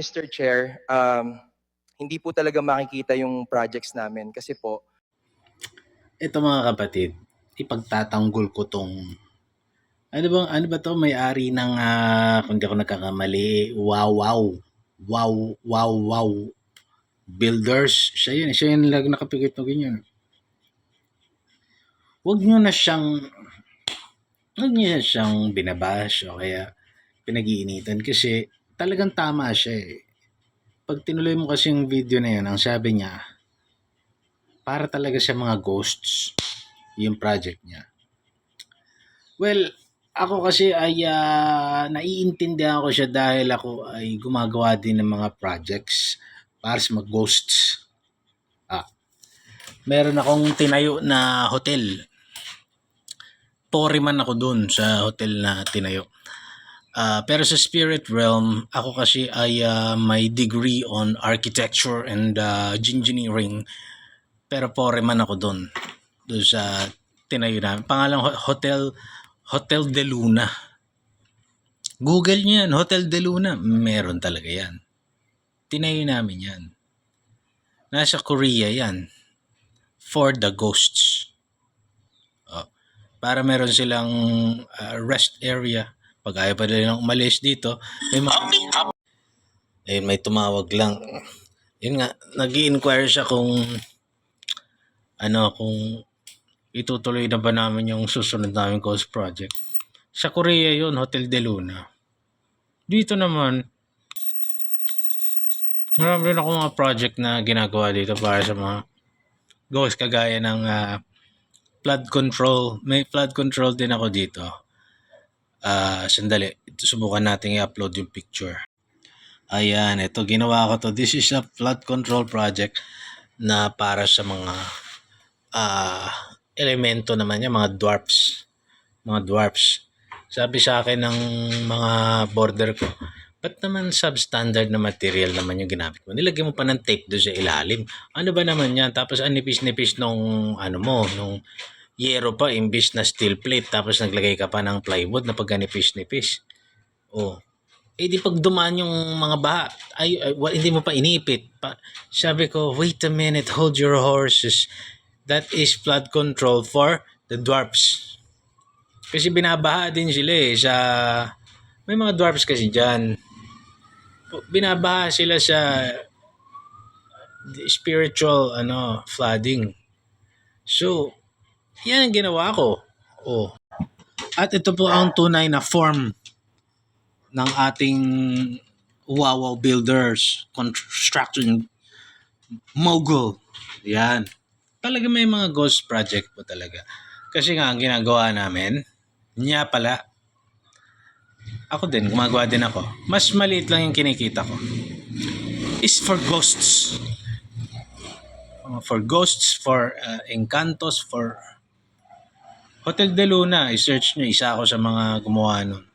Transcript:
Mr. Chair, um, hindi po talaga makikita yung projects namin kasi po, Ito mga kapatid, ipagtatanggol ko tong ano bang ano ba to may-ari ng ah, kung di ako nagkakamali, wow wow. Wow wow wow. Builders, siya yun, siya yun lang nakapikit na ganyan. Huwag nyo na siyang huwag nyo na siyang binabash o kaya pinag-iinitan kasi talagang tama siya eh. Pag tinuloy mo kasi yung video na yun, ang sabi niya, para talaga siya mga ghosts yung project niya. Well, ako kasi ay ah, naiintindihan ko siya dahil ako ay gumagawa din ng mga projects para sa mga ghosts. Ah, meron akong tinayo na hotel. Foreman ako dun sa hotel na tinayo. Ah, pero sa spirit realm, ako kasi ay ah, may degree on architecture and ah, engineering pero foreman ako doon. Doon sa tinayo namin. Pangalang ho- Hotel Hotel de Luna. Google niyo yan, Hotel de Luna. Meron talaga yan. Tinayo namin yan. Nasa Korea yan. For the ghosts. Oh. Para meron silang uh, rest area. Pag ayaw pa nila umalis dito, may mga... Ayun, may tumawag lang. Yun nga, nag inquire siya kung ano kung itutuloy na ba namin yung susunod namin ghost project. Sa Korea yun, Hotel de Luna. Dito naman, marami rin ako mga project na ginagawa dito para sa mga ghost kagaya ng ah, flood control. May flood control din ako dito. Ah, sandali, subukan natin i-upload yung picture. Ayan, ito ginawa ko to. This is a flood control project na para sa mga ah elemento naman niya, mga dwarfs. Mga dwarfs. Sabi sa akin ng mga border ko, ba't naman substandard na material naman yung ginamit mo? Nilagyan mo pa ng tape doon sa ilalim. Ano ba naman yan? Tapos ang nipis-nipis nung ano mo, nung yero pa, imbis na steel plate. Tapos naglagay ka pa ng plywood na pagka-nipis-nipis. Oh. Eh di pag dumaan yung mga baha, ay, ay wa- hindi mo pa inipit. Pa, sabi ko, wait a minute, hold your horses. That is flood control for the dwarfs. Kasi binabaha din sila eh sa... May mga dwarfs kasi dyan. Binabaha sila sa spiritual ano flooding. So, yan ang ginawa ko. Oh. At ito po ang tunay na form ng ating Wawaw Builders Construction Mogul. Yan. Talaga may mga ghost project po talaga. Kasi nga, ang ginagawa namin, niya pala, ako din, gumagawa din ako. Mas maliit lang yung kinikita ko. Is for ghosts. For ghosts, for uh, encantos, for Hotel de Luna. I-search nyo, isa ako sa mga gumawa nun.